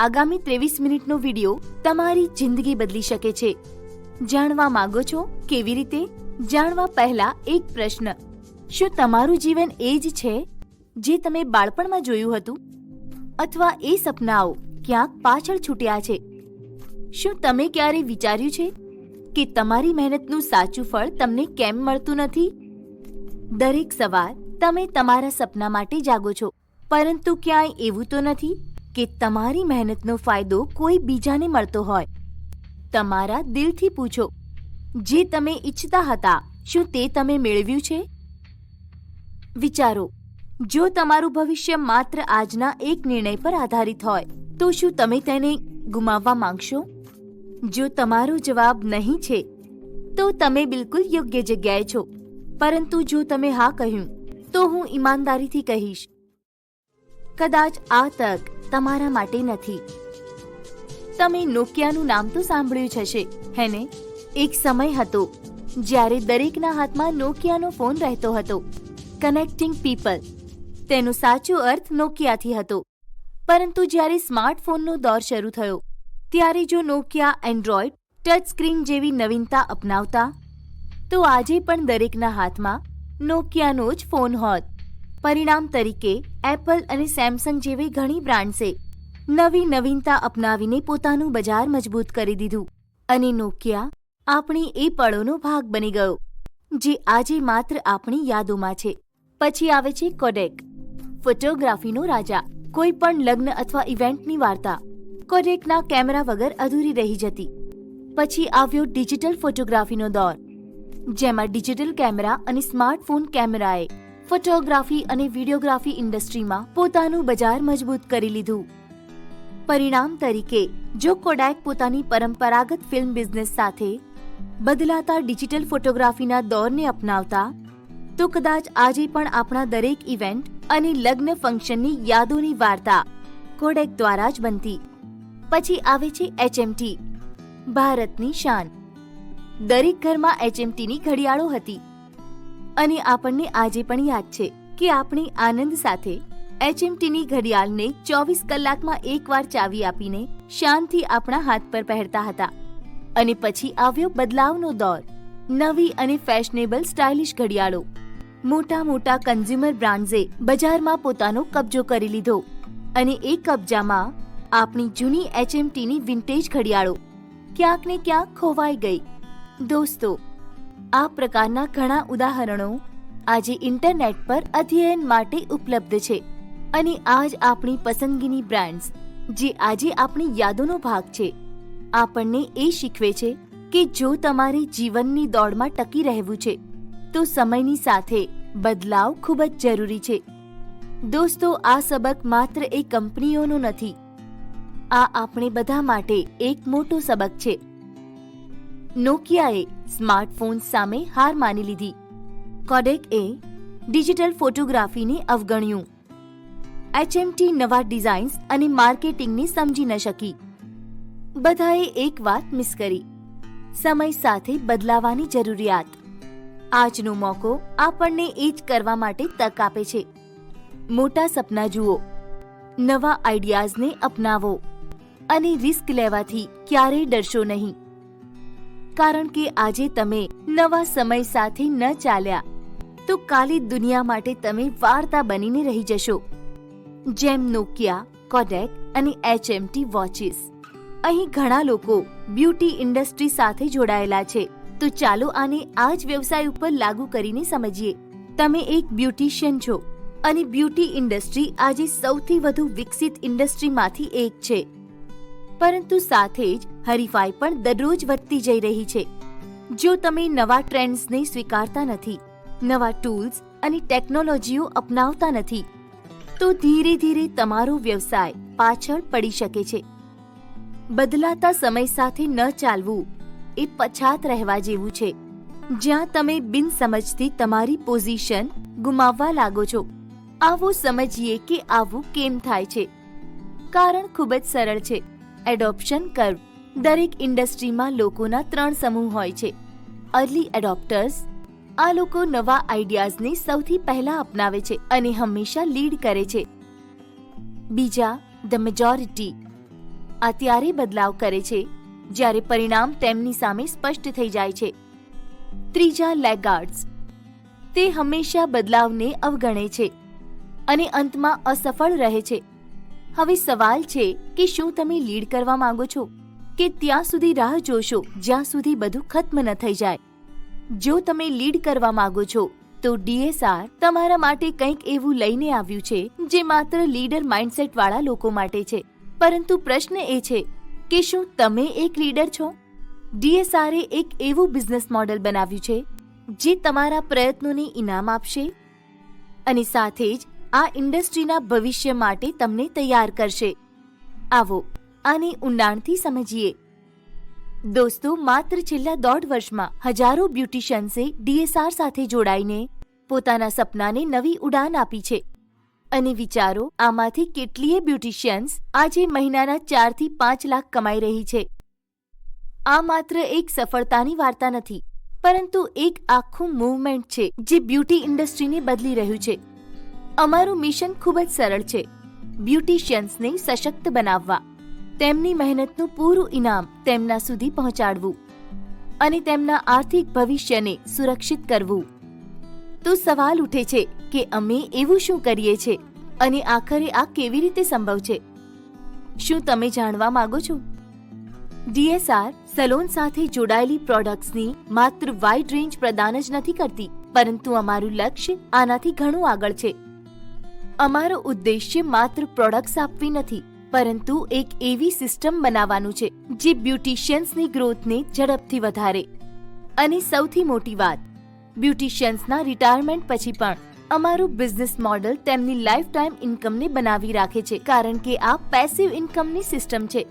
આગામી ત્રેવીસ મિનિટનો વિડિયો તમારી જિંદગી બદલી શકે છે. જાણવા માંગો છો કેવી રીતે? જાણવા પહેલા એક પ્રશ્ન. શું તમારું જીવન એ જ છે જે તમે બાળપણમાં જોયું હતું? અથવા એ સપનાઓ ક્યાંક પાછળ છૂટ્યા છે? શું તમે ક્યારે વિચાર્યું છે કે તમારી મહેનતનું સાચું ફળ તમને કેમ મળતું નથી? દરેક સવાર તમે તમારા સપના માટે જાગો છો, પરંતુ ક્યાંય એવું તો નથી કે તમારી મહેનતનો ફાયદો કોઈ બીજાને મળતો હોય. તમારા દિલથી પૂછો, જે તમે ઈચ્છતા હતા, શું તે તમે મેળવ્યું છે? વિચારો, જો તમારું ભવિષ્ય માત્ર આજના એક નિર્ણય પર આધારિત હોય, તો શું તમે તેને ગુમાવવા માંગશો? જો તમારો જવાબ નહીં છે, તો તમે બિલકુલ યોગ્ય જગ્યાએ છો. પરંતુ જો તમે હા કહ્યું, તો હું ઈમાનદારીથી કહીશ કદાચ આ તક તમારા માટે નથી. તમે નોકિયાનું નામ તો સાંભળ્યું જ હશે હેને એક સમય હતો જ્યારે દરેકના હાથમાં નોકિયાનો ફોન રહેતો હતો. કનેક્ટિંગ પીપલ તેનો સાચો અર્થ નોકિયાથી હતો. પરંતુ જ્યારે સ્માર્ટફોનનો દોર શરૂ થયો, ત્યારે જો નોકિયા એન્ડ્રોઈડ ટચ સ્ક્રીન જેવી નવીનતા અપનાવતા, તો આજે પણ દરેકના હાથમાં નોકિયાનો જ ફોન હોત. પરિણામ તરીકે એપલ અને સેમસંગ જેવી ઘણી બ્રાન્ડ્સે નવી નવીનતા અપનાવીને પોતાનું બજાર મજબૂત કરી દીધું. અને નોકિયા આપણી એ પળોનો ભાગ બની ગયો, જે આજે માત્ર આપણી યાદોમાં છે. પછી આવે છે કોડેક, ફોટોગ્રાફીનો રાજા. કોઈ પણ લગ્ન અથવા ઇવેન્ટની વાર્તા, કોડેકના કેમેરા વગર અધૂરી રહી જતી. પછી આવ્યો ડિજિટલ ફોટોગ્રાફીનો દોર, જેમાં ડિજિટલ કેમેરા અને સ્માર્ટફોન કેમેરાએ ફોટોગ્રાફી અને વિડીયોગ્રાફી ઇન્ડસ્ટ્રીમાં પોતાનું બજાર મજબૂત કરી લીધું. પરિણામ તરીકે, જો કોડાક પોતાની પરંપરાગત ફિલ્મ બિઝનેસ સાથે બદલાતા ડિજિટલ ફોટોગ્રાફીના દોરને અપનાવતા, તો કદાચ આજે પણ આપણા દરેક ઇવેન્ટ અને લગ્ન ફંક્શનની યાદોની વાર્તા કોડેક દ્વારા જ બનતી. પછી આવે છે એચએમટી, ભારતની શાન. દરેક ઘરમાં એચએમટીની ઘડિયાળો હતી. અને આપણને આજે પણ યાદ છે કે આપણે આનંદ સાથે એચએમટીની ઘડિયાળને ચોવીસ કલાકમાં એકવાર ચાવી આપીને શાનથી આપણા હાથ પર પહેરતા હતા. અને પછી આવ્યો બદલાવનો દોર, નવી અને ફેશનેબલ સ્ટાઇલિશ ઘડિયાળો. મોટા મોટા કન્ઝ્યુમર બ્રાન્ડ્સે બજારમાં પોતાનો કબજો કરી લીધો અને એ કબજામાં આપણી જૂની એચએમટીની વિન્ટેજ ઘડિયાળો ક્યાંક ને ક્યાંક ખોવાઈ ગઈ. દોસ્તો આ પ્રકારના ઘણા ઉદાહરણો આજે ઇન્ટરનેટ પર અધ્યયન માટે ઉપલબ્ધ છે. અને આજ આપણી પસંદગીની બ્રાન્ડ્સ, જે આજે આપણી યાદોનો ભાગ છે. આપણને એ શીખવે છે કે જો તમારે જીવનની દોડમાં ટકી રહેવું છે, તો સમયની સાથે બદલાવ ખૂબ જ જરૂરી છે. દોસ્તો, આ સબક માત્ર એ કંપનીઓનો નથી. આ આપણે બધા માટે એક મોટો સબક છે. નોકિયાએ સ્માર્ટફોન સામે હાર માની લીધી. કોડેક એ ડિજિટલ ફોટોગ્રાફીને અવગણ્યું એચએમટી નવા ડિઝાઇન્સ અને માર્કેટિંગને સમજી ન શકી. બધાએ એક વાત મિસ કરી. સમય સાથે બદલાવાની જરૂરિયાત. આજનો મોકો આપણને એ જ કરવા માટે તક આપે છે. મોટા સપના જુઓ. નવા આઈડિયાઝને અપનાવો. અને રિસ્ક લેવાથી ક્યારેય ડરશો નહીં. કારણ કે આજે તમે નવા સમય સાથે ન ચાલ્યા, તો કાલે દુનિયા માટે તમે વાર્તા બનીને રહી જશો. જેમ નોકિયા કોડેક અને એચએમટી વોચિસ અહીં ઘણા લોકો બ્યુટી ઇન્ડસ્ટ્રી સાથે જોડાયેલા છે. તો ચાલો આને આ જ વ્યવસાય ઉપર લાગુ કરીને સમજીએ. તમે એક બ્યુટિશિયન છો અને બ્યુટી ઇન્ડસ્ટ્રી આજે સૌથી વધુ વિકસિત ઇન્ડસ્ટ્રીમાંથી એક છે. પરંતુ સાથે જ હરીફાઈ પણ દરરોજ વધતી જઈ રહી છે. જો તમે નવા ટ્રેન્ડ્સને સ્વીકારતા નથી, નવા ટૂલ્સ અને ટેકનોલોજીઓ અપનાવતા નથી, તો ધીરે ધીરે તમારો વ્યવસાય પાછળ પડી શકે છે. બદલાતા સમય સાથે ન ચાલવું એ પછાત રહેવા જેવું છે. જ્યાં તમે બિનસમજથી તમારી પોઝિશન ગુમાવવા લાગો છો, આવો સમજીએ કે આવું કેમ થાય છે. કારણ ખૂબ જ સરળ છે. Adoption curve. દરેક ઇન્ડસ્ટ્રીમાં લોકોના ત્રણ સમૂહ હોય છે. અર્લી એડોપ્ટર્સ આ લોકો નવા આઈડિયાઝને સૌથી પહેલા અપનાવે છે અને હંમેશા લીડ કરે છે. બીજા ધ મેજોરિટી આ ત્યારે બદલાવ કરે છે, જ્યારે પરિણામ તેમની સામે સ્પષ્ટ થઈ જાય છે. ત્રીજા લેગાર્ડ્સ તે હંમેશા બદલાવને અવગણે છે અને અંતમાં અસફળ રહે છે. હવે સવાલ છે કે શું તમે લીડ કરવા માંગો છો? કે ત્યાં સુધી રાહ જોશો જ્યાં સુધી બધું ખત્મ ન થઈ જાય? જો તમે લીડ કરવા માંગો છો, તો ડીએસઆર તમારા માટે કંઈક એવું લઈને આવ્યું છે જે માત્ર લીડર માઇન્ડસેટ વાળા લોકો માટે છે. પરંતુ પ્રશ્ન એ છે કે શું તમે એક લીડર છો? ડીએસઆરએ એક એવું બિઝનેસ મોડેલ બનાવ્યું છે જે તમારા પ્રયત્નોને ઇનામ આપશે? અને સાથે જ આ ઇન્ડસ્ટ્રીના ભવિષ્ય માટે તમને તૈયાર કરશે. આવો, આને ઊંડાણથી સમજીએ. દોસ્તો, માત્ર છેલ્લા દોઢ વર્ષમાં હજારો બ્યુટિશિયન્સે ડીએસઆર સાથે જોડાઈને પોતાના સપનાને નવી ઉડાન આપી છે. અને વિચારો, આમાંથી કેટલીય બ્યુટિશિયન્સ આજે મહિનાના ચારથી પાંચ લાખ કમાઈ રહી છે. આ માત્ર એક સફળતાની વાર્તા નથી, પરંતુ એક આખું મૂવમેન્ટ છે જે બ્યુટી ઇન્ડસ્ટ્રીને બદલી રહ્યું છે. અમારું મિશન ખૂબ જ સરળ છે, બ્યુટિશિયન્સને સશક્ત બનાવવા. તેમની મહેનતનું પૂરું ઇનામ તેમના સુધી પહોંચાડવું અને તેમના આર્થિક ભવિષ્યને સુરક્ષિત કરવું. તો સવાલ ઉઠે છે કે અમે એવું શું કરીએ છે અને આખરે આ કેવી રીતે સંભવ છે? શું તમે જાણવા માંગો છો? ડીએસઆર સલોન સાથે જોડાયેલી પ્રોડક્ટ્સની માત્ર વાઇડ રેન્જ પ્રદાન જ નથી કરતી, પરંતુ અમારું લક્ષ્ય આનાથી ઘણું આગળ છે. અમારો ઉદ્દેશ્ય માત્ર પ્રોડક્ટ્સ આપવી નથી, પરંતુ એક એવી સિસ્ટમ બનાવવાનું છે, જે બ્યુટિશિયન્સની ગ્રોથને ઝડપથી વધારે. અને સૌથી મોટી વાત બ્યુટિશિયન્સના રિટાયરમેન્ટ પછી પણ, અમારું બિઝનેસ મોડલ તેમની લાઈફ ટાઈમ ઇન્કમને બનાવી રાખે છે, કારણ કે આ પેસિવ ઇન્કમની સિસ્ટમ છે.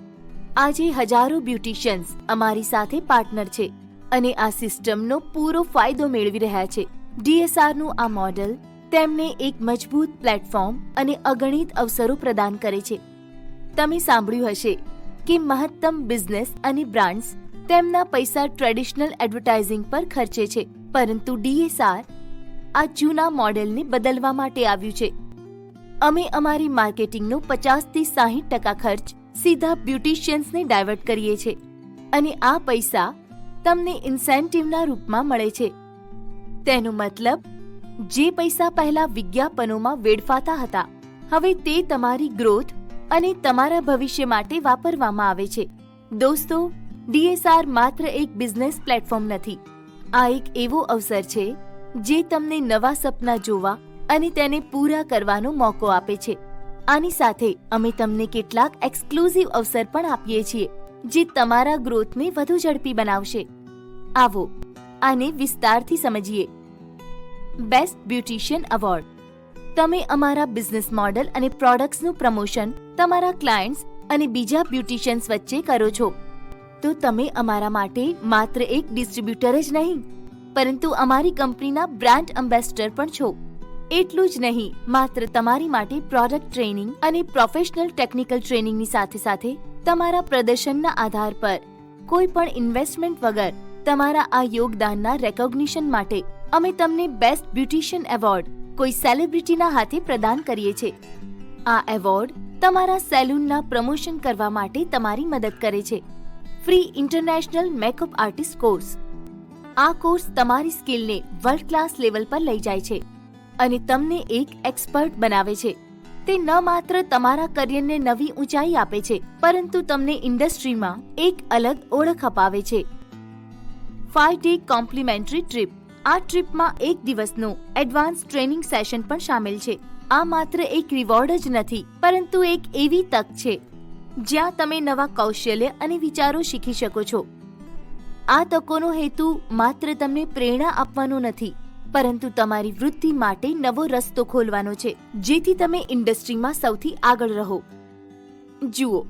આજે હજારો બ્યુટિશિયન્સ અમારી સાથે પાર્ટનર છે, અને આ સિસ્ટમનો પૂરો ફાયદો મેળવી રહ્યા છે. ડીએસઆરનું આ મોડેલ તેમને એક મજબૂત પ્લેટફોર્મ અને અગણિત અવસરો પ્રદાન કરે છે. તમે સાંભળ્યું હશે કે મહત્તમ બિઝનેસ અને બ્રાન્ડ્સ તેમના પૈસા ટ્રેડિશનલ એડવર્ટાઇઝિંગ પર ખર્ચે છે, પરંતુ ડીએસઆર આ જૂના મોડેલને બદલવા માટે આવ્યું છે. અમે અમારી માર્કેટિંગનો પચાસથી સાહીઠ ટકા ખર્ચ સીધા બ્યુટિશિયન્સને ડાયવર્ટ કરીએ છીએ અને આ પૈસા તમને ઇન્સેન્ટિવના રૂપમાં મળે છે. તેનો મતલબ જે પૈસા પહેલા વિજ્ઞાપનોમાં વેડફાતા હતા, હવે તે તમારી ગ્રોથ અને તમારા ભવિષ્ય માટે વાપરવામાં આવે છે. દોસ્તો ડીએસઆર માત્ર એક બિઝનેસ પ્લેટફોર્મ નથી. આ એક એવો અવસર છે જે તમને નવા સપના જોવા અને તેને પૂરા કરવાનો મોકો આપે છે. આની સાથે અમે તમને કેટલાક એક્સક્લુઝિવ અવસર પણ આપીએ છીએ, જે તમારા ગ્રોથને વધુ ઝડપી બનાવશે. આવો, આને વિસ્તારથી સમજીએ. બેસ્ટ બ્યુટિશિયન એવોર્ડ તમે અમારા બિઝનેસ મોડલ અને પ્રોડક્ટ્સનું પ્રમોશન તમારા ક્લાયન્ટ્સ અને બીજા બ્યુટિશિયન્સ વચ્ચે કરો છો. તો તમે અમારા માટે માત્ર એક ડિસ્ટ્રીબ્યુટર જ નહીં, પરંતુ અમારી કંપનીના બ્રાન્ડ એમ્બેસેડર પણ છો. એટલું જ નહીં, માત્ર તમારી માટે પ્રોડક્ટ ટ્રેનિંગ અને પ્રોફેશનલ ટેકનિકલ ટ્રેનિંગની સાથે સાથે તમારા પ્રદર્શનના આધાર પર કોઈ પણ ઇન્વેસ્ટમેન્ટ વગર તમારા આ યોગદાનના રેકોગ્નિશન માટે અમે તમને બેસ્ટ બ્યુટિશિયન એવોર્ડ કોઈ સેલિબ્રિટીના હાથે પ્રદાન કરીએ છીએ. આ એવોર્ડ તમારા સેલૂનના પ્રમોશન કરવા માટે તમારી મદદ કરે છે. Free international makeup artist course આ કોર્સ તમારી સ્કિલને વર્લ્ડ ક્લાસ લેવલ પર લઈ જાય છે અને તમને એક એક્સપર્ટ બનાવે છે. તે ન માત્ર તમારા કરિયરને નવી ઊંચાઈ આપે છે, પરંતુ તમને ઇન્ડસ્ટ્રીમાં એક અલગ ઓળખ અપાવે છે. ફાઇવ ડે કોમ્પ્લિમેન્ટરી ટ્રીપ આ ટ્રીપમાં એક દિવસનું એડવાન્સ ટ્રેનિંગ સેશન પણ સામેલ છે. આ માત્ર એક રિવોર્ડ જ નથી, પરંતુ એક એવી તક છે, જ્યાં તમે નવા કૌશલ્ય અને વિચારો શીખી શકો છો. આ તકોનો હેતુ માત્ર તમને પ્રેરણા આપવાનો નથી, પરંતુ તમારી વૃદ્ધિ માટે નવો રસ્તો ખોલવાનો છે, જેથી તમે ઇન્ડસ્ટ્રીમાં સૌથી આગળ રહો. જુઓ,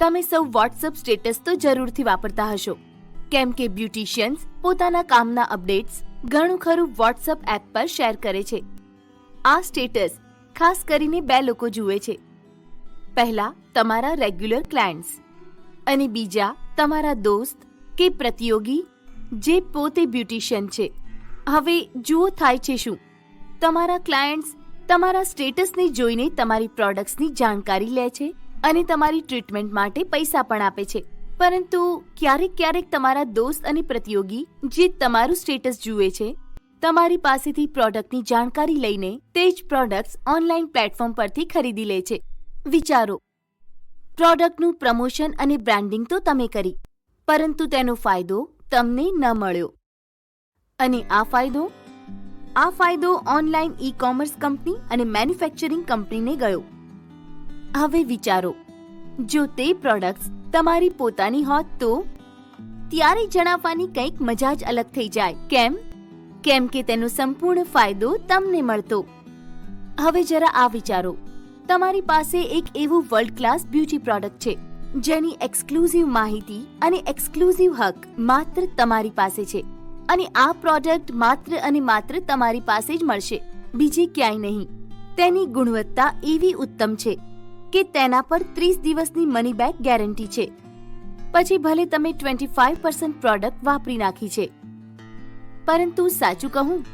તમે સૌ વોટ્સઅપ સ્ટેટસ તો જરૂરથી વાપરતા હશો, કેમ કે બ્યુટિશિયન્સ પોતાના કામના અપડેટ્સ ઘણું ખરું વોટ્સઅપ એપ પર શેર કરે છે. આ સ્ટેટસ ખાસ કરીને બે લોકો જુએ છે. પહેલા તમારા રેગ્યુલર ક્લાયન્ટ્સ અને બીજા તમારા દોસ્ત કે પ્રતિયોગી જે પોતે બ્યુટિશિયન છે. હવે જુઓ થાય છે શું? તમારા ક્લાયન્ટ્સ તમારા સ્ટેટસને જોઈને તમારી પ્રોડક્ટ્સની જાણકારી લે છે અને તમારી ટ્રીટમેન્ટ માટે પૈસા પણ આપે છે. પરંતુ ક્યારેક ક્યારેક તમારા દોસ્ત અને પ્રતિયોગી જે તમારું સ્ટેટસ જુએ છે, તમારી પાસેથી પ્રોડક્ટની જાણકારી લઈને તે જ પ્રોડક્ટ્સ ઓનલાઈન પ્લેટફોર્મ પરથી ખરીદી લે છે. વિચારો, પ્રોડક્ટનું પ્રમોશન અને બ્રાન્ડિંગ તો તમે કરી, પરંતુ તેનો ફાયદો તમને ન મળ્યો. અને આ ફાયદો? આ ફાયદો ઓનલાઈન ઈ કોમર્સ કંપની અને મેન્યુફેક્ચરિંગ કંપનીને ગયો. હવે વિચારો, જો તે પ્રોડક્ટ્સ તમારી પોતાની હોત તો? ત્યારે જણાવવાની કંઈક મજા જ અલગ થઈ જાય. કેમ? કેમ કે તેનો સંપૂર્ણ ફાયદો તમને મળતો. હવે જરા આ વિચારો. તમારી પાસે એક એવું વર્લ્ડ ક્લાસ બ્યુટી પ્રોડક્ટ છે, જેની એક્સક્લુઝિવ માહિતી અને એક્સક્લુઝિવ હક માત્ર તમારી પાસે છે. અને આ પ્રોડક્ટ માત્ર અને માત્ર તમારી પાસે જ મળશે. બીજી ક્યાંય નહીં. તેની ગુણવત્તા એવી ઉત્તમ છે. કે તેના પર ત્રીસ દિવસની મની બેક ગેરંટી છે. પછી ભલે તમે ટ્વેન્ટી ફાઈવ પર્સન્ટ પ્રોડક્ટ વાપરી નાખી છે. પરંતુ સાચું કહું,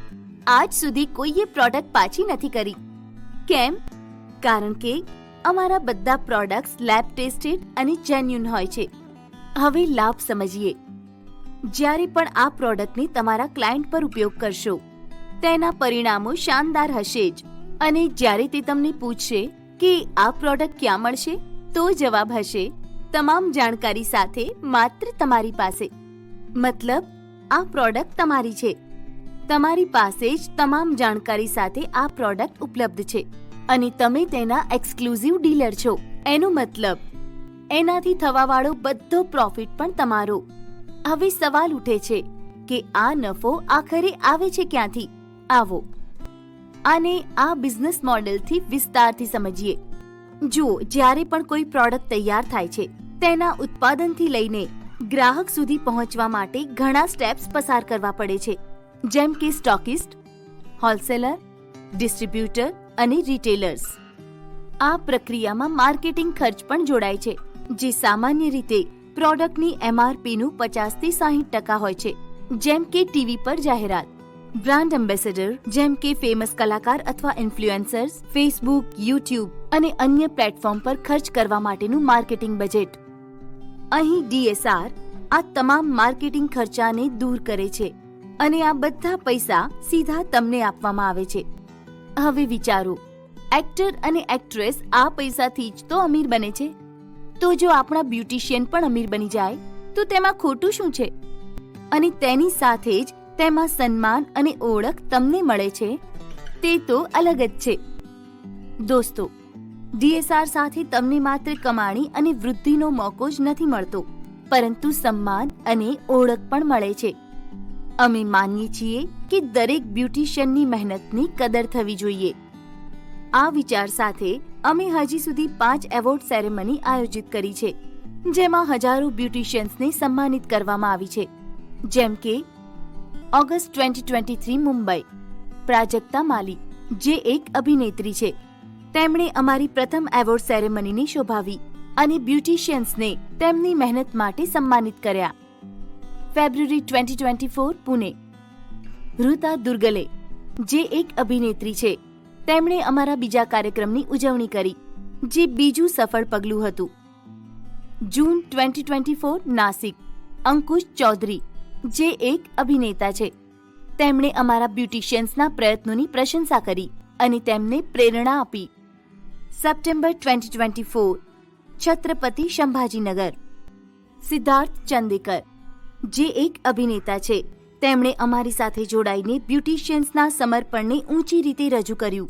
આજ સુધી કોઈએ પ્રોડક્ટ પાછી નથી કરી. કેમ? કારણ કે અમારા બધા પ્રોડક્ટ્સ લેબ ટેસ્ટેડ અને જેન્યુન હોય છે. હવે લાભ સમજીએ. જ્યારે પણ આ પ્રોડક્ટને તમારા ક્લાયન્ટ પર ઉપયોગ કરશો, તેના પરિણામો શાનદાર હશે જ. અને જ્યારે તે તમને પૂછશે કે આ પ્રોડક્ટ ક્યાં મળશે? તો જવાબ હશે, તમામ જાણકારી સાથે માત્ર તમારી પાસે. મતલબ, આ પ્રોડક્ટ તમારી છે. તમારી પાસે જ તમામ જાણકારી સાથે આ પ્રોડક્ટ ઉપલબ્ધ છે અને તમે તેના એક્સક્લુઝિવ ડીલર છો. એનો મતલબ, એનાથી થવાવાળો બધો પ્રોફિટ પણ તમારો. હવે સવાલ ઉઠે છે કે આ નફો આખરે આવે છે ક્યાંથી? આવો. આને આ બિઝનેસ મોડેલથી વિસ્તારથી સમજીએ. જુઓ, જ્યારે પણ કોઈ પ્રોડક્ટ તૈયાર થાય છે, તેના ઉત્પાદનથી લઈને ગ્રાહક સુધી પહોંચવા માટે ઘણા સ્ટેપ્સ પસાર કરવા પડે છે. જેમ કે સ્ટોકિસ્ટ, હોલસેલર, ડિસ્ટ્રીબ્યુટર અને રિટેલર્સ. આ પ્રક્રિયામાં માર્કેટિંગ ખર્ચ પણ જોડાય છે, જે સામાન્ય રીતે પ્રોડક્ટની એમઆરપીનું પચાસથી સાહીઠ ટકા હોય છે, જેમ કે ટીવી પર જાહેરાત. બ્રાન્ડ એમ્બેસેડર જેમ કે ફેમસ કલાકાર અથવા ઇન્ફ્લુએન્સર્સ ફેસબુક યુટ્યુબ અને અન્ય પ્લેટફોર્મ પર ખર્ચ કરવા માટેનું માર્કેટિંગ બજેટ અહીં ડીએસઆર આ તમામ માર્કેટિંગ ખર્ચાને દૂર કરે છે અને આ બધા પૈસા સીધા તમને આપવામાં આવે છે. હવે વિચારો એક્ટર અને એક્ટ્રેસ આ પૈસાથી જ તો અમીર બને છે. તો જો આપણા બ્યુટિશિયન પણ અમીર બની જાય, તો તેમાં ખોટું શું છે? અને તેની સાથે જ તેમાં સન્માન અને ઓળખ તમને મળે છે. તે તો અલગ જ છે. દોસ્તો ડીએસઆર સાથે તમને માત્ર કમાણી અને વૃદ્ધિનો મોકો જ નથી મળતો, પરંતુ સન્માન અને ઓળખ પણ મળે છે. અમે માનીએ છીએ કે દરેક બ્યુટિશિયનની મહેનતની કદર થવી જોઈએ. આ વિચાર સાથે અમે હજી સુધી પાંચ એવોર્ડ સેરેમની આયોજિત કરી છે, જેમાં હજારો બ્યુટિશિયન્સને સન્માનિત કરવામાં આવી છે. જેમ કે August twenty twenty three Mumbai. Prajakta Mali જે એક અભિનેત્રી છે. તેમણે અમારી પ્રથમ એવોર્ડ સેરેમનીને શોભાવી અને બ્યુટિશિયન્સને તેમની મહેનત માટે સન્માનિત કર્યા. February twenty twenty four, Pune. Hruta Durgule, જે એક અભિનેત્રી છે. તેમણે અમારા બીજા કાર્યક્રમની ઉજવણી કરી, જે બીજું સફળ પગલું હતું. June twenty twenty four, Nashik. Ankush Chaudhari જે એક અભિનેતા છે. તેમણે અમારા બ્યુટિશિયન્સના પ્રયત્નોની પ્રશંસા કરી અને તેમને પ્રેરણા આપી. September twenty twenty four, Chhatrapati Sambhajinagar. Siddharth Chandekar, જે એક અભિનેતા છે, તેમણે અમારી સાથે જોડાઈને બ્યુટિશિયન્સના સમર્પણને ઊંચી રીતે રજૂ કર્યું.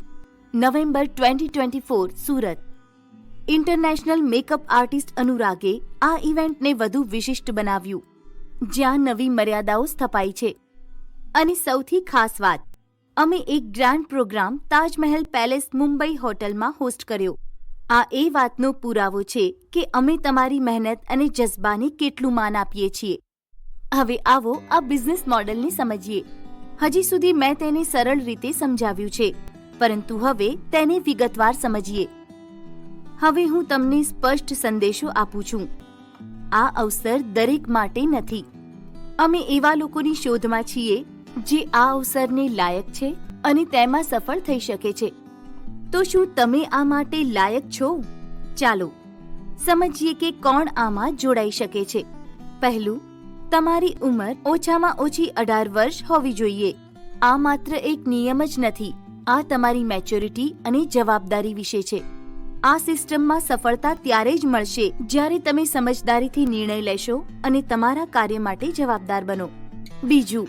November twenty twenty four, Surat. International makeup artist અનુરાગે આ ઇવેન્ટને વધુ વિશિષ્ટ બનાવ્યું. જ્યાં નવી મર્યાદાઓ સ્થપાઈ છે. અને સૌથી ખાસ વાત, અમે એક grand program Taj Mahal palace Mumbai હોટલમાં હોસ્ટ કર્યો. આ એ વાતનો પુરાવો છે કે અમે તમારી મહેનત અને જઝબાને કેટલું માન આપીએ છીએ. હવે આવો આ બિઝનેસ મોડેલને સમજીએ. હજી સુધી મેં તેને સરળ રીતે સમજાવ્યું છે, પરંતુ હવે તેને વિગતવાર સમજીએ. હવે હું તમને સ્પષ્ટ સંદેશો આપું છું. આ અવસર દરેક માટે નથી. અમે એવા લોકોની શોધમાં છીએ જે આ અવસરને લાયક છે અને તેમાં સફળ થઈ શકે છે. તો શું તમે આ માટે લાયક છો? ચાલો, સમજીએ કે કોણ આમાં જોડાઈ શકે છે. પહેલું, તમારી ઉંમર ઓછામાં ઓછી અઢાર વર્ષ હોવી જોઈએ. આ માત્ર એક નિયમ જ નથી. આ તમારી મેચ્યોરિટી અને જવાબદારી વિશે છે. આ સિસ્ટમમાં સફળતા ત્યારે જ મળશે જ્યારે તમે સમજદારીથી નિર્ણય લેશો અને તમારા કાર્ય માટે જવાબદાર બનો. બીજું,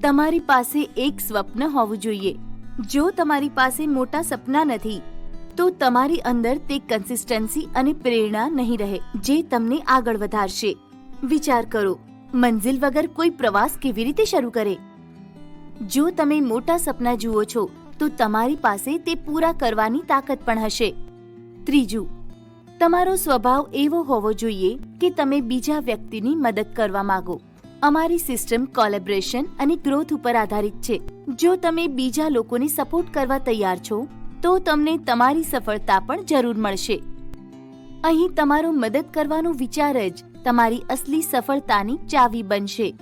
તમારી પાસે એક સ્વપ્ન હોવું જોઈએ. જો તમારી પાસે મોટા સપના નથી, તો તમારી અંદર તે કન્સિસ્ટન્સી અને પ્રેરણા નહીં રહે, જે તમને આગળ વધારશે. વિચાર કરો મંજિલ વગર કોઈ પ્રવાસ કેવી રીતે શરૂ કરે? જો તમે મોટા સપના જુઓ છો, તો તમારી પાસે તે પૂરા કરવાની તાકાત પણ હશે. ત્રીજું, તમારો સ્વભાવ એવો હોવો જોઈએ કે તમે બીજા વ્યક્તિની મદદ કરવા માંગો. અમારી સિસ્ટમ કોલેબ્રેશન અને ગ્રોથ ઉપર આધારિત છે. જો તમે બીજા લોકોને સપોર્ટ કરવા તૈયાર છો, તો તમને તમારી સફળતા પણ જરૂર મળશે. અહીં તમારો મદદ કરવાનો વિચાર જ તમારી અસલી સફળતાની ચાવી બનશે.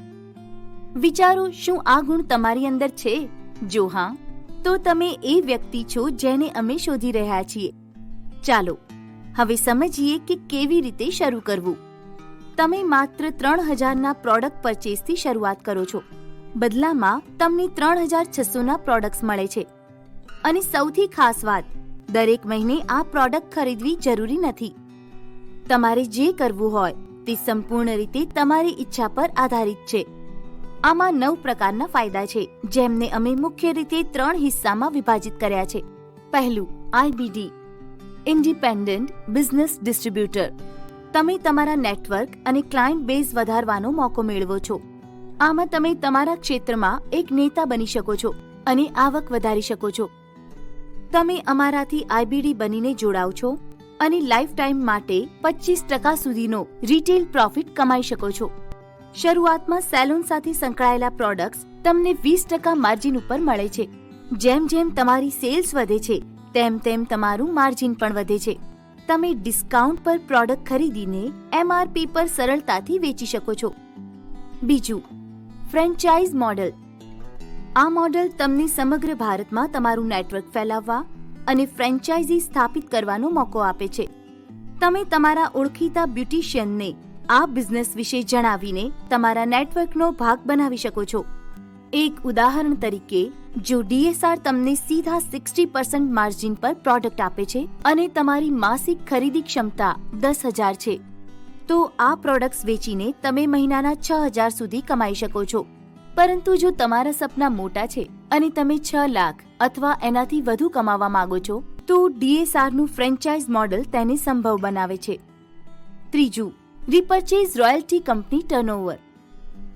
વિચારો, શું આ ગુણ તમારી અંદર છે? જો હા, તો તમે એ વ્યક્તિ છો જેને અમે શોધી રહ્યા છીએ. ચાલો, હવે સમજીએ કે કેવી રીતે શરૂ કરવું. તમે માત્ર ત્રણ હજારના પ્રોડક્ટ પરચેસથી શરૂઆત કરો છો. બદલામાં તમને ત્રણ હજાર છસોના પ્રોડક્ટ્સ મળે છે. અને સૌથી ખાસ વાત, દરેક મહિને આ પ્રોડક્ટ ખરીદવી જરૂરી નથી. તમારે જે કરવું હોય, તે સંપૂર્ણ રીતે તમારી ઈચ્છા પર આધારિત છે. આમાં નવ પ્રકારના ફાયદા છે, જેમને અમે મુખ્ય રીતે ત્રણ હિસ્સામાં વિભાજિત કર્યા છે. પહેલું આઈબીડી ઇન્ડિપેન્ડન્ટ બિઝનેસ ડિસ્ટ્રીબ્યુટર તમે તમારા નેટવર્ક અને ક્લાયન્ટ બેઝ વધારવાનો મોકો મેળવો છો. આમાં તમે તમારા ક્ષેત્રમાં એક નેતા બની શકો છો અને આવક વધારી શકો છો. તમે અમારાથી આઈબીડી બનીને જોડાવ છો અને લાઈફ ટાઈમ માટે પચીસ ટકા સુધીનો રિટેલ પ્રોફિટ કમાઈ શકો છો. શરૂઆતમાં સેલોન સાથે સંકળાયેલા પ્રોડક્ટ્સ તમને વીસ ટકા માર્જિન ઉપર મળે છે. જેમ જેમ તમારી સેલ્સ વધે છે તેમ તેમ તમારું માર્જિન પણ વધે છે. તમે ડિસ્કાઉન્ટ પર પ્રોડક્ટ ખરીદીને એમઆરપી પર સરળતાથી વેચી શકો છો. બીજું, ફ્રેન્ચાઇઝ મોડલ. આ મોડલ તમને સમગ્ર ભારતમાં તમારું નેટવર્ક ફેલાવવા અને ફ્રેન્ચાઇઝી સ્થાપિત કરવાનો મોકો આપે છે. તમે તમારા ઓળખીતા બ્યુટિશિયનને આ બિઝનેસ વિશે જણાવીને તમારા નેટવર્કનો ભાગ બનાવી શકો છો. એક ઉદાહરણ તરીકે, જો ડીએસઆર તમને સીધા સિક્સટી પર્સન્ટ માર્જિન પર પ્રોડક્ટ આપે છે અને તમારી માસિક ખરીદી ક્ષમતા દસ હજાર છે, તો આ પ્રોડક્ટ્સ વેચીને તમે મહિનાના છ હજાર સુધી કમાઈ શકો છો. પરંતુ જો તમારા સપના મોટા છે અને તમે છ લાખ અથવા એનાથી વધુ કમાવા માંગો છો, તો ડીએસઆરનું ફ્રેન્ચાઇઝ મોડલ તેને સંભવ બનાવે છે. ત્રીજું, રિપરચેઝ રોયલ્ટી કંપની ટર્નઓવર.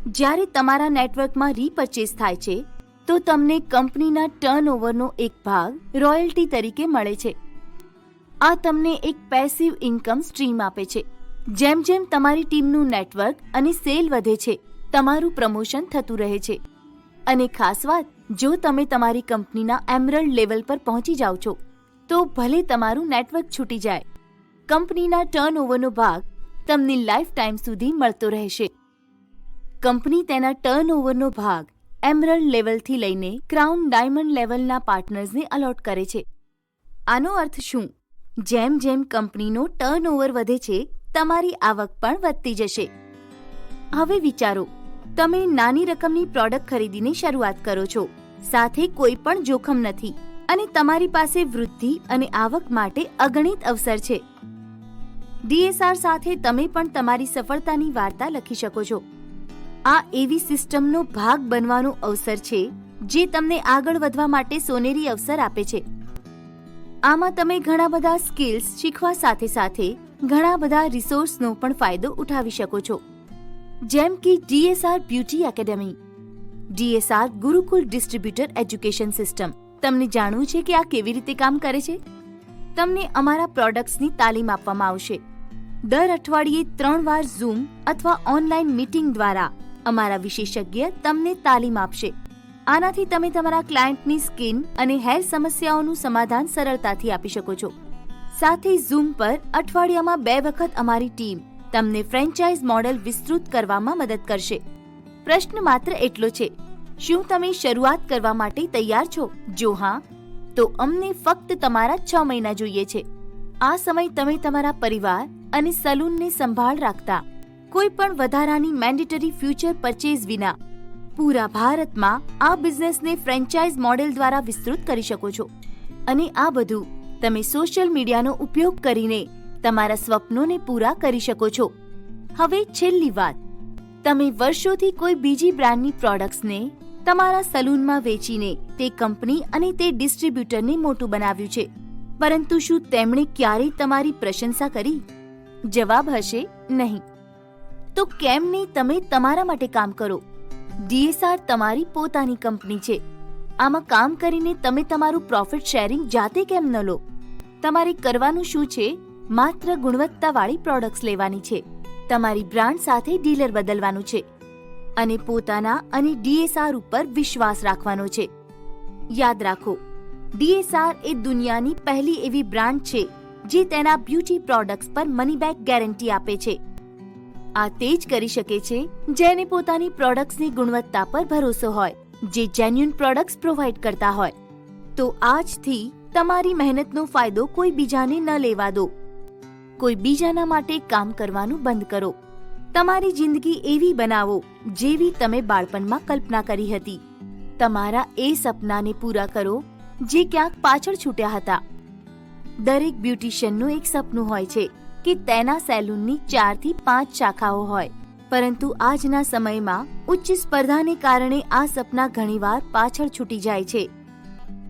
જ્યારે તમારા નેટવર્કમાં રીપરચેસ થાય છે, તો તમને કંપનીના ટર્નઓવરનો એક ભાગ રોયલ્ટી તરીકે મળે છે. આ તમને એક પેસિવ ઇન્કમ સ્ટ્રીમ આપે છે. જેમ જેમ તમારી ટીમનું નેટવર્ક અને સેલ વધે છે, તમારું પ્રમોશન થતું રહે છે. અને ખાસ વાત, જો તમે તમારી કંપનીના એમરલ્ડ લેવલ પર પહોંચી જાઓ છો, તો ભલે તમારું નેટવર્ક છૂટી જાય, કંપનીના ટર્નઓવરનો ભાગ તમને લાઈફ ટાઈમ સુધી મળતો રહેશે. કંપની તેના ટર્નઓવરનો ભાગ એમરલ્ડ લેવલથી લઈને ક્રાઉન ડાયમંડ લેવલના પાર્ટનર્સને અલોટ કરે છે. આનો અર્થ શું? જેમ જેમ કંપનીનો ટર્નઓવર વધે છે, તમારી આવક પણ વધતી જશે. હવે વિચારો, તમે નાની રકમની પ્રોડક્ટ ખરીદીને શરૂઆત કરો છો, સાથે કોઈ પણ જોખમ નથી અને તમારી પાસે વૃદ્ધિ અને આવક માટે અગણિત અવસર છે. ડીએસઆર સાથે તમે પણ તમારી સફળતાની વાર્તા લખી શકો છો. આ એવી સિસ્ટમનો ભાગ બનવાનો અવસર છે, જે તમને આગળ વધવા માટે સોનેરી અવસર આપે છે. આમાં તમે ઘણા બધા સ્કિલ્સ શીખવા સાથે સાથે ઘણા બધા રિસોર્સનો પણ ફાયદો ઉઠાવી શકો છો. જેમ કે D S R beauty academy. D S R Gurukul distributor education system. તમને જાણવું છે કે આ કેવી રીતે કામ કરે છે? તમને અમારા પ્રોડક્ટ્સની તાલીમ આપવામાં આવશે. દર અઠવાડિયે ત્રણ વાર ઝૂમ અથવા ઓનલાઈન મીટિંગ દ્વારા અમારા વિશેષજ્ઞ તમને તાલીમ આપશે. આનાથી તમે તમારા ક્લાયન્ટની સ્કિન અને હેર સમસ્યાઓનું સમાધાન સરળતાથી આપી શકો છો. સાથે ઝૂમ પર અઠવાડિયામાં બે વખત અમારી ટીમ તમને ફ્રેન્ચાઇઝ મોડેલ વિસ્તૃત કરવામાં મદદ કરશે. પ્રશ્ન માત્ર એટલો છે, શું તમે શરૂઆત કરવા માટે તૈયાર છો? જો હા, તો અમને ફક્ત તમારા છ મહિના જોઈએ છે. આ સમય તમે તમારા પરિવાર અને સલૂનને સંભાળ રાખતા કોઈ પણ વધારાની મેન્ડેટરી ફ્યુચર પરચેઝ વિના. પૂરા ભારતમાં આ બિઝનેસને ફ્રેન્ચાઇઝ મોડેલ દ્વારા વિસ્તૃત કરી શકો છો. અને આ બધું તમે સોશિયલ મીડિયાનો ઉપયોગ કરીને તમારા સ્વપ્નોને પૂરા કરી શકો છો. હવે છેલ્લી વાત. તમે વર્ષોથી કોઈ બીજી બ્રાન્ડની પ્રોડક્ટ્સને તમારા સલૂનમાં વેચીને તે કંપની અને તે ડિસ્ટ્રીબ્યુટરને મોટું બનાવ્યું છે. પરંતુ શું તેમણે ક્યારેય તમારી પ્રશંસા કરી? જવાબ હશે નહીં. તો કેમ નહીં તમે તમારા માટે કામ કરો? ડીએસઆર તમારી પોતાની કંપની છે. આમાં કામ કરીને તમે તમારું પ્રોફિટ શેરિંગ જાતે કેમ ન લો? તમારે કરવાનું શું છે? માત્ર ગુણવત્તાવાળી પ્રોડક્ટ્સ લેવાની છે. તમારી બ્રાન્ડ સાથે ડીલર બદલવાનું છે. અને પોતાના અને ડીએસઆર ઉપર વિશ્વાસ રાખવાનો છે. યાદ રાખો, ડીએસઆર એ દુનિયાની પહેલી એવી બ્રાન્ડ છે જે તેના બ્યુટી પ્રોડક્ટ્સ પર મની બેક ગેરંટી આપે છે. આ તે જ કરી શકે છે, જેને પોતાની પ્રોડક્ટ્સની ગુણવત્તા પર ભરોસો હોય, જે જેન્યુન પ્રોડક્ટ્સ પ્રોવાઈડ કરતા હોય. તો આજથી તમારી મહેનતનો ફાયદો કોઈ બીજાને ન લેવા દો. કોઈ બીજાના માટે કામ કરવાનું બંધ કરો. તમારી જિંદગી એવી બનાવો, જેવી તમે બાળપણમાં કલ્પના કરી હતી. તમારા એ સપનાને પૂરા કરો, જે ક્યાંક પાછળ છૂટ્યા હતા. દરેક બ્યુટિશિયનનું એક સપનું હોય છે કે તેના સેલૂનની ચારથી પાંચ શાખાઓ હોય. પરંતુ આજના સમયમાં ઉચ્ચ સ્પર્ધાને કારણે આ સપના ઘણીવાર પાછળ છૂટી જાય છે.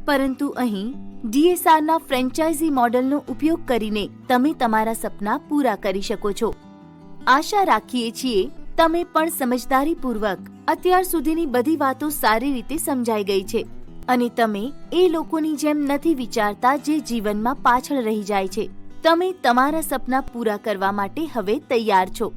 પરંતુ અહીં ડીએસઆરના ફ્રેન્ચાઇઝી મોડલનો ઉપયોગ કરીને તમે તમારા સપના પૂરા કરી શકો છો. આશા રાખીએ છીએ તમે પણ સમજદારીપૂર્વક અત્યાર સુધીની બધી વાતો સારી રીતે સમજાઈ ગઈ છે અને તમે એ લોકોની જેમ નથી વિચારતા જે જીવનમાં પાછળ રહી જાય છે. તમે તમારા સપના પૂરા કરવા માટે હવે તૈયાર છો.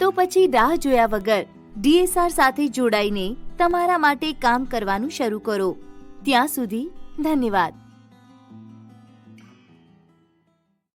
તો પછી રાહ જોયા વગર ડીએસઆર સાથે જોડાઈને તમારા માટે કામ કરવાનું શરૂ કરો. ત્યાં સુધી ધન્યવાદ.